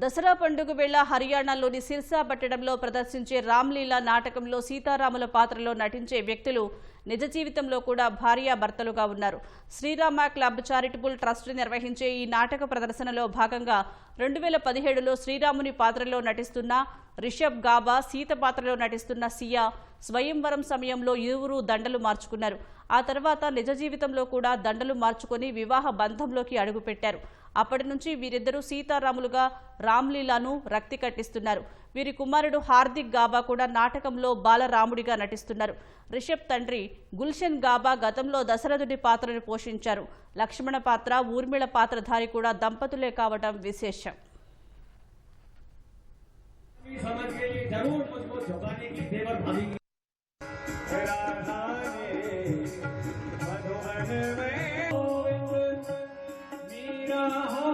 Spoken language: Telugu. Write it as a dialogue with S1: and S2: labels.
S1: దసరా పండుగ వేళ హర్యానాలోని సిర్సా పట్టణంలో ప్రదర్శించే రామ్లీలా నాటకంలో సీతారాముల పాత్రలో నటించే వ్యక్తులు నిజ జీవితంలో కూడా భార్యాభర్తలుగా ఉన్నారు. శ్రీరామ క్లబ్ చారిటబుల్ ట్రస్ట్ నిర్వహించే ఈ నాటక ప్రదర్శనలో భాగంగా రెండు వేల పదిహేడులో శ్రీరాముని పాత్రలో నటిస్తున్న రిషబ్ గాబా సీత పాత్రలో నటిస్తున్న సియా స్వయంవరం సమయంలో ఇరువురు దండలు మార్చుకున్నారు. ఆ తర్వాత నిజ జీవితంలో కూడా దండలు మార్చుకొని వివాహ బంధంలోకి అడుగుపెట్టారు. అప్పటి నుంచి వీరిద్దరూ సీతారాములుగా రామ్లీలాను రక్తి కట్టిస్తున్నారు వీరి కుమారుడు హార్దిక్ గాబా కూడా నాటకంలో బాలరాముడిగా నటిస్తున్నారు రిషబ్ తండ్రి గుల్షన్ గాబా గతంలో దశరథుడి పాత్రను పోషించారు లక్ష్మణ పాత్ర ఊర్మిళ పాత్రధారి కూడా దంపతులే కావటం విశేషం
S2: समझ के लिए जरूर मुझको झुकाने की देवर भाभी की